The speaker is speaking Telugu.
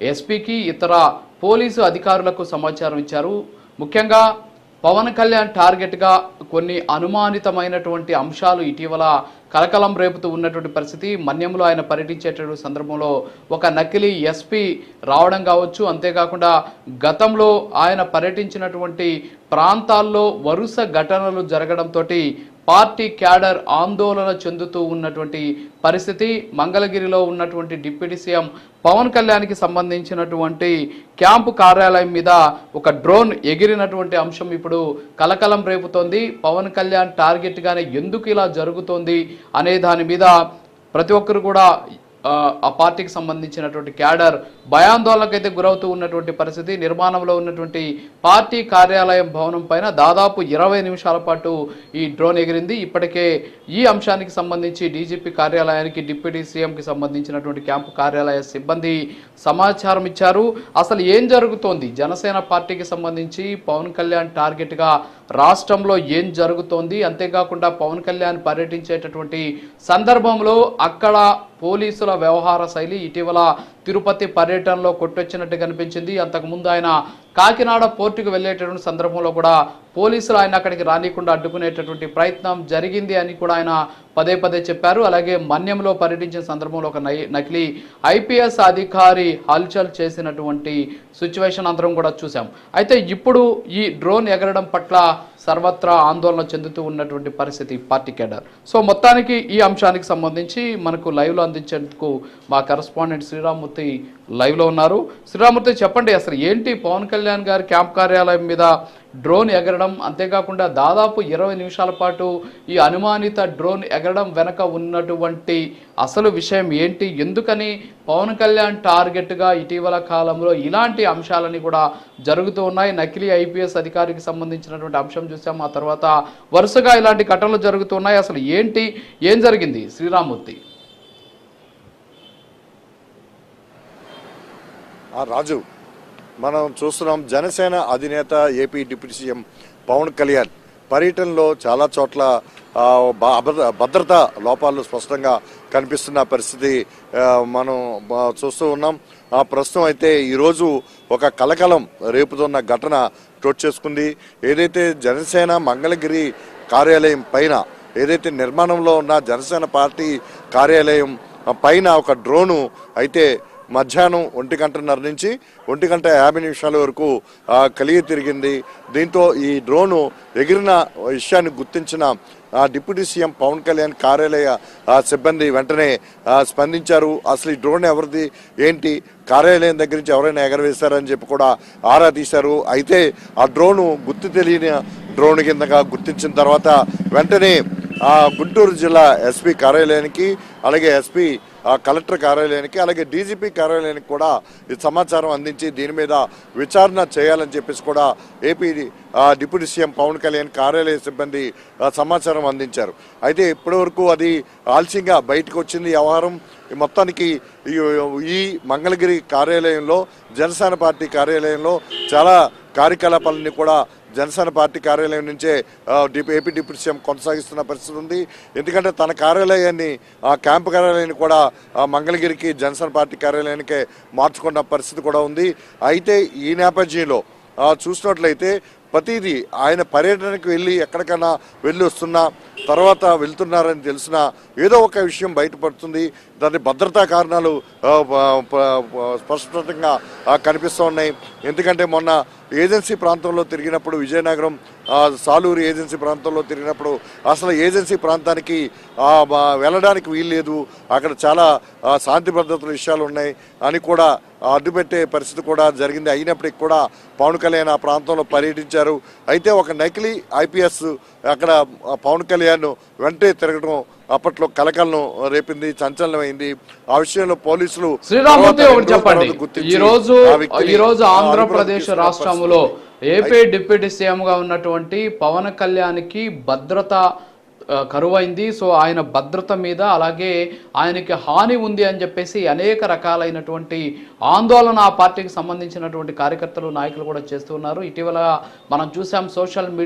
ఎస్పీకి ఇతర పోలీసు అధికారులకు సమాచారం ఇచ్చారు. ముఖ్యంగా పవన్ కళ్యాణ్ టార్గెట్గా కొన్ని అనుమానితమైనటువంటి అంశాలు ఇటీవల కలకలం రేపుతూ ఉన్నటువంటి పరిస్థితి. మన్యంలో ఆయన పర్యటించేటటువంటి సందర్భంలో ఒక నకిలీ ఎస్పీ రావడం కావచ్చు. అంతేకాకుండా గతంలో ఆయన పర్యటించినటువంటి ప్రాంతాల్లో వరుస ఘటనలు జరగడంతో పార్టీ క్యాడర్ ఆందోళన చెందుతూ ఉన్నటువంటి పరిస్థితి. మంగళగిరిలో ఉన్నటువంటి డిప్యూటీ సీఎం పవన్ కళ్యాణ్కి సంబంధించినటువంటి క్యాంపు కార్యాలయం మీద ఒక డ్రోన్ ఎగిరినటువంటి అంశం ఇప్పుడు కలకలం రేపుతోంది. పవన్ కళ్యాణ్ టార్గెట్గానే ఎందుకు ఇలా జరుగుతోంది అనే దాని మీద ప్రతి ఒక్కరు కూడా ఆ, పార్టీకి సంబంధించినటువంటి క్యాడర్ భయాందోళనకైతే గురవుతూ ఉన్నటువంటి పరిస్థితి నిర్మాణంలో ఉన్నటువంటి పార్టీ కార్యాలయం భవనం పైన దాదాపు ఇరవై నిమిషాల పాటు ఈ డ్రోన్ ఎగిరింది. ఇప్పటికే ఈ అంశానికి సంబంధించి డీజీపీ కార్యాలయానికి డిప్యూటీ సీఎంకి సంబంధించినటువంటి క్యాంపు కార్యాలయ సిబ్బంది సమాచారం ఇచ్చారు. అసలు ఏం జరుగుతోంది? జనసేన పార్టీకి సంబంధించి పవన్ కళ్యాణ్ టార్గెట్గా రాష్ట్రంలో ఏం జరుగుతోంది? అంతేకాకుండా పవన్ కళ్యాణ్ పర్యటించేటటువంటి సందర్భంలో అక్కడ పోలీసుల వ్యవహార శైలి ఇటీవల తిరుపతి పర్యటనలో కొట్టొచ్చినట్టు కనిపించింది. అంతకుముందు ఆయన కాకినాడ పోర్టుకు వెళ్ళేటటువంటి సందర్భంలో కూడా పోలీసులు ఆయన అక్కడికి రానికుండా అడ్డుకునేటటువంటి ప్రయత్నం జరిగింది అని కూడా ఆయన పదే పదే చెప్పారు. అలాగే మన్యంలో పర్యటించిన సందర్భంలో ఒక నకిలీ ఐపీఎస్ అధికారి హల్చల్ చేసినటువంటి సిచ్యువేషన్ అందరం కూడా చూసాం అయితే ఇప్పుడు ఈ డ్రోన్ ఎగరడం పట్ల సర్వత్రా ఆందోళన చెందుతూ ఉన్నటువంటి పరిస్థితి పార్టీ కేడర్. సో మొత్తానికి ఈ అంశానికి సంబంధించి మనకు లైవ్లో అందించేందుకు మా కరస్పాండెంట్ శ్రీరామ్మూర్తి లైవ్లో ఉన్నారు. శ్రీరామ్మూర్తి చెప్పండి అసలు ఏంటి పవన్ కళ్యాణ్ గారి క్యాంప్ కార్యాలయం మీద డ్రోన్ ఎగరడం అంతేకాకుండా దాదాపు ఇరవై నిమిషాల పాటు ఈ అనుమానిత డ్రోన్ ఎగరడం వెనక ఉన్నటువంటి అసలు విషయం ఏంటి? ఎందుకని పవన్ కళ్యాణ్ టార్గెట్గా ఇటీవల కాలంలో ఇలాంటి అంశాలని కూడా జరుగుతూ ఉన్నాయి. నకిలీ ఐపీఎస్ అధికారికి సంబంధించినటువంటి అంశం చూసాం. ఆ తర్వాత వరుసగా ఇలాంటి ఘటనలు జరుగుతున్నాయి అసలు ఏంటి? ఏం జరిగింది? శ్రీరామూర్తి రాజు మనం చూస్తున్నాం జనసేన అధినేత AP deputy CM Pawan Kalyan. పర్యటనలో చాలా చోట్ల భద్రత భద్రతా లోపాలు స్పష్టంగా కనిపిస్తున్న పరిస్థితి మనం చూస్తూ ఉన్నాం. ఆ ప్రస్తుతం అయితే ఈరోజు ఒక కలకలం రేపుతున్న ఘటన చోటు చేసుకుంది. ఏదైతే జనసేన మంగళగిరి కార్యాలయం పైన ఏదైతే నిర్మాణంలో ఉన్న జనసేన పార్టీ కార్యాలయం పైన ఒక డ్రోను అయితే మధ్యాహ్నం ఒంటి గంటన్నర నుంచి ఒంటి గంట యాభై నిమిషాల వరకు కలిగి తిరిగింది. దీంతో ఈ డ్రోను ఎగిరిన విషయాన్ని గుర్తించిన డిప్యూటీ సీఎం పవన్ కళ్యాణ్ కార్యాలయ సిబ్బంది వెంటనే స్పందించారు. అసలు ఈ డ్రోన్ ఎవరిది? ఏంటి? కార్యాలయం దగ్గర నుంచి ఎవరైనా ఎగరవేశారని చెప్పి కూడా ఆరా తీశారు. అయితే ఆ డ్రోను గుర్తు తెలియని డ్రోన్ కిందగా గుర్తించిన తర్వాత వెంటనే గుంటూరు జిల్లా ఎస్పీ కార్యాలయానికి అలాగే ఎస్పీ కలెక్టర్ కార్యాలయానికి అలాగే డీజీపీ కార్యాలయానికి కూడా ఈ సమాచారం అందించి దీని మీద విచారణ చేయాలని చెప్పేసి కూడా AP deputy CM Pawan Kalyan కార్యాలయ సిబ్బంది సమాచారం అందించారు. అయితే ఇప్పటివరకు అది ఆలస్యంగా బయటకు వచ్చింది వ్యవహారం. ఈ మొత్తానికి ఈ- ఈ మంగళగిరి కార్యాలయంలో జనసేన పార్టీ కార్యాలయంలో చాలా కార్యకలాపాలన్నీ కూడా జనసేన పార్టీ కార్యాలయం నుంచే ఏపీ డిప్యూటీ సీఎం కొనసాగిస్తున్న పరిస్థితి ఉంది. ఎందుకంటే తన కార్యాలయాన్ని క్యాంపు కార్యాలయాన్ని కూడా మంగళగిరికి జనసేన పార్టీ కార్యాలయానికే మార్చుకున్న పరిస్థితి కూడా ఉంది. అయితే ఈ నేపథ్యంలో చూసినట్లయితే ప్రతిదీ ఆయన పర్యటనకు వెళ్ళి ఎక్కడికైనా వెళ్ళి వస్తున్నా తర్వాత వెళ్తున్నారని తెలిసిన ఏదో ఒక విషయం బయటపడుతుంది. దాని భద్రతా కారణాలు స్పష్టంగా కనిపిస్తూ ఉన్నాయి. ఎందుకంటే మొన్న ఏజెన్సీ ప్రాంతంలో తిరిగినప్పుడు విజయనగరం సాలూరు ఏజెన్సీ ప్రాంతంలో తిరిగినప్పుడు అసలు ఏజెన్సీ ప్రాంతానికి వెళ్ళడానికి వీల్లేదు. అక్కడ చాలా శాంతి భద్రతల విషయాలు ఉన్నాయి అని కూడా అడ్డుపెట్టే పరిస్థితి కూడా జరిగింది. అయినప్పటికీ కూడా పవన్ కళ్యాణ్ ఆ ప్రాంతంలో పర్యటించారు. అయితే ఒక నకిలీ ఐపీఎస్ అక్కడ పవన్ కళ్యాణ్ వెంటే తిరగడం అప్పట్లో కలకలను రేపింది సంచలనమైంది ఆ విషయంలో పోలీసులు శ్రీరామూర్తి ఒకటి చెప్పండి. ఈ రోజు ఈ రోజు ఆంధ్రప్రదేశ్ రాష్ట్రంలో ఏపీ డిప్యూటీ సీఎం గా ఉన్నటువంటి పవన్ కళ్యాణ్కి భద్రత కరువైంది. సో ఆయన భద్రత మీద అలాగే ఆయనకి హాని ఉంది అని చెప్పేసి అనేక రకాలైనటువంటి ఆందోళన ఆ పార్టీకి సంబంధించినటువంటి కార్యకర్తలు నాయకులు కూడా చేస్తున్నారు ఇటీవల మనం చూసాం సోషల్ మీడియా